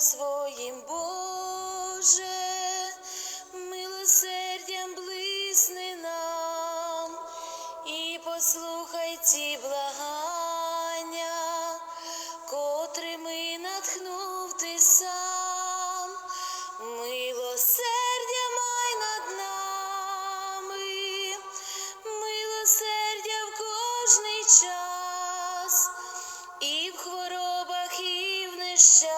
своїм, Боже, милосердям блисни нам і послухай ці благання, котрими натхнув ти сам, милосердя май над нами, милосердя в кожний час, і в хворобах, і в нещастях.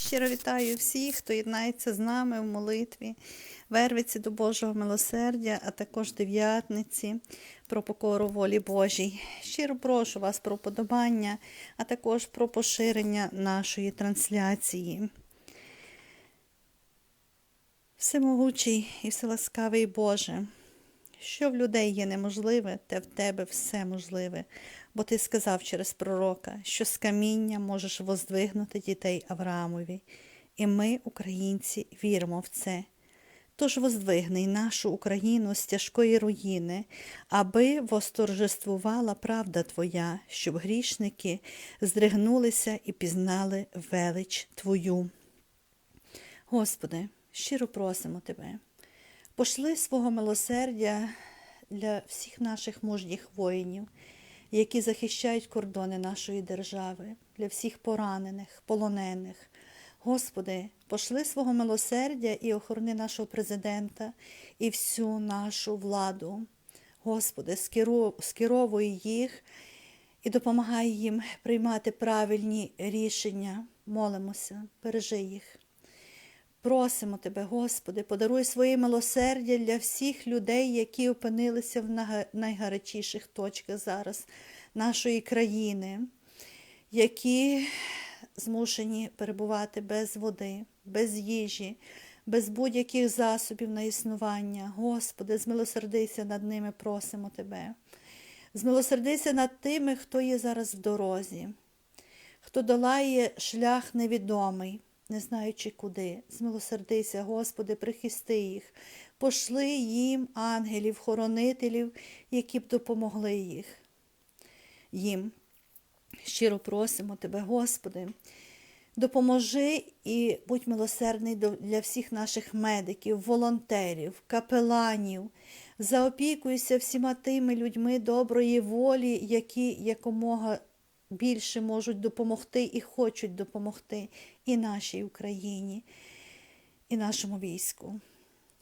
Щиро вітаю всіх, хто єднається з нами в молитві, вервиці до Божого милосердя, а також дев'ятниці про покору волі Божій. Щиро прошу вас про подобання, а також про поширення нашої трансляції. Всемогучий і вселаскавий Боже, що в людей є неможливе, те в тебе все можливе, бо ти сказав через пророка, що з каміння можеш воздвигнути дітей Авраамові, і ми, українці, віримо в це. Тож воздвигни нашу Україну з тяжкої руїни, аби восторжествувала правда Твоя, щоб грішники здригнулися і пізнали велич Твою. Господи, щиро просимо Тебе, пошли свого милосердя для всіх наших мужніх воїнів, які захищають кордони нашої держави, для всіх поранених, полонених. Господи, пошли свого милосердя і охорони нашого президента і всю нашу владу. Господи, скеровуй їх і допомагай їм приймати правильні рішення. Молимося, бережи їх. Просимо Тебе, Господи, подаруй своє милосердя для всіх людей, які опинилися в найгарячіших точках зараз нашої країни, які змушені перебувати без води, без їжі, без будь-яких засобів на існування. Господи, змилосердися над ними, просимо Тебе. Змилосердися над тими, хто є зараз в дорозі, хто долає шлях невідомий, не знаючи куди. Змилосердися, Господи, прихисти їх, пошли їм ангелів, хоронителів, які б допомогли їх. їм. Щиро просимо Тебе, Господи, допоможи і будь милосердний для всіх наших медиків, волонтерів, капеланів. Заопікуйся всіма тими людьми доброї волі, які якомога більше можуть допомогти і хочуть допомогти і нашій Україні, і нашому війську.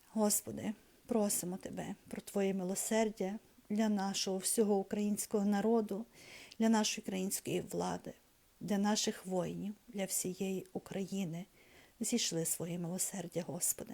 Господи, просимо Тебе про Твоє милосердя для нашого всього українського народу, для нашої української влади, для наших воїнів, для всієї України. Зійшли своє милосердя, Господи.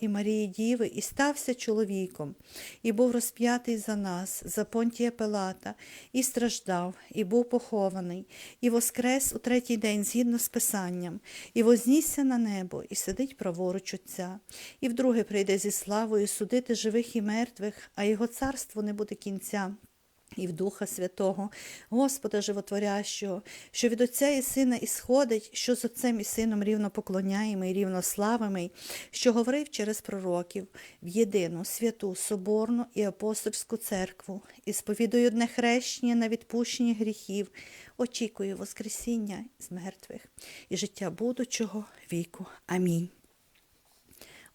і Марії Діви, і стався чоловіком, і був розп'ятий за нас, за Понтія Пилата, і страждав, і був похований, і воскрес у третій день згідно з Писанням, і вознісся на небо, і сидить праворуч Отця, і вдруге прийде зі славою судити живих і мертвих, а його царство не буде кінця. І в Духа Святого, Господа Животворящого, що від Отця і Сина ісходить, що з Отцем і Сином рівно поклоняємо і рівно славимо, що говорив через пророків в єдину святу Соборну і апостольську церкву, і сповідую одне хрещення на відпущення гріхів, очікую Воскресіння з мертвих і життя будучого віку. Амінь.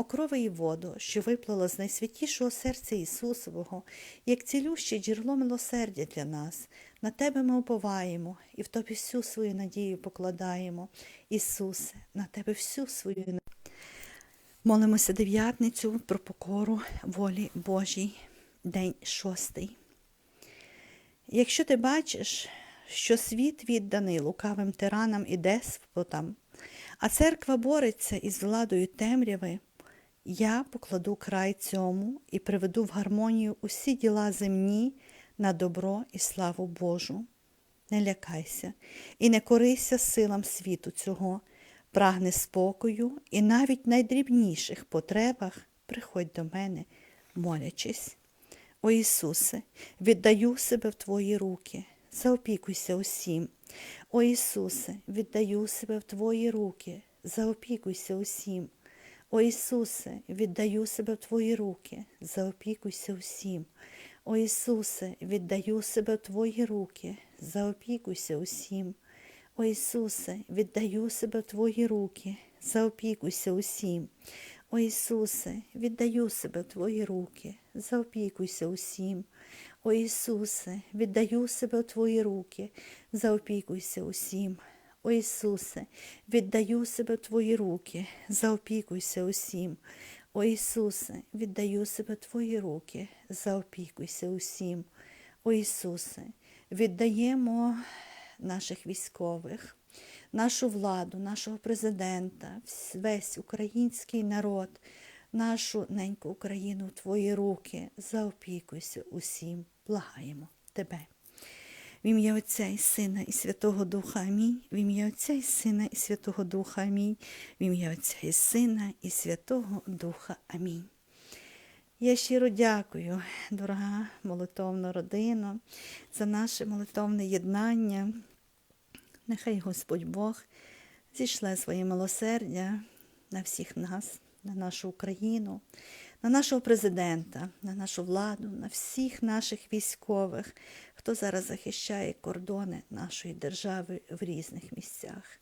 О крови і воду, що виплила з найсвятішого серця Ісусового, як цілюще джерело милосердя для нас. На Тебе ми уповаємо і в Тобі всю свою надію покладаємо. Ісусе, на Тебе всю свою надію. Молимося дев'ятницю про покору волі Божій, день шостий. Якщо ти бачиш, що світ відданий лукавим тиранам і деспотам, а церква бореться із владою темряви, я покладу край цьому і приведу в гармонію усі діла земні на добро і славу Божу. Не лякайся і не корися силам світу цього, прагни спокою і навіть в найдрібніших потребах приходь до мене, молячись. О Ісусе, віддаю себе в Твої руки, заопікуйся усім. О Ісусе, віддаю себе в Твої руки, заопікуйся усім. О Ісусе, віддаю себе в Твої руки, заопікуйся усім. О Ісусе, віддаю себе в Твої руки, заопікуйся усім. О Ісусе, віддаю себе в Твої руки, заопікуйся усім. О Ісусе, віддаю себе в Твої руки, заопікуйся усім. О Ісусе, віддаю себе в Твої руки, заопікуйся усім. О Ісусе, віддаю себе в Твої руки, заопікуйся усім. О Ісусе, віддаю себе в Твої руки, заопікуйся усім. О Ісусе, віддаємо наших військових, нашу владу, нашого президента, весь український народ, нашу неньку Україну в Твої руки, заопікуйся усім, благаємо Тебе. В ім'я Отця і Сина і Святого Духа Амінь. В ім'я Отця і Сина і Святого Духа Амінь. В ім'я Отця і Сина і Святого Духа Амінь. Я щиро дякую, дорога молитовна родина, за наше молитовне єднання. Нехай Господь Бог зійшле своє милосердя на всіх нас, на нашу Україну, на нашого президента, на нашу владу, на всіх наших військових, хто зараз захищає кордони нашої держави в різних місцях.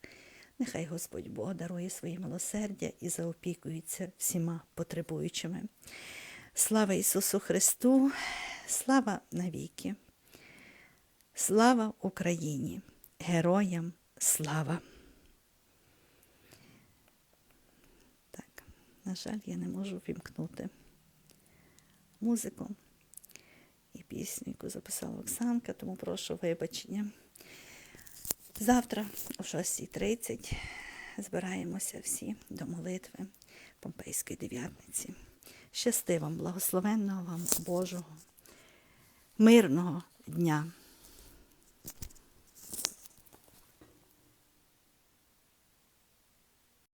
Нехай Господь Бог дарує своє милосердя і заопікується всіма потребуючими. Слава Ісусу Христу, слава навіки. Слава Україні, героям слава. На жаль, я не можу вімкнути музику і пісню, яку записала Оксанка, тому прошу вибачення. Завтра о 6.30 збираємося всі до молитви Помпейської дев'ятниці. Щасти вам, благословенного вам Божого, мирного дня.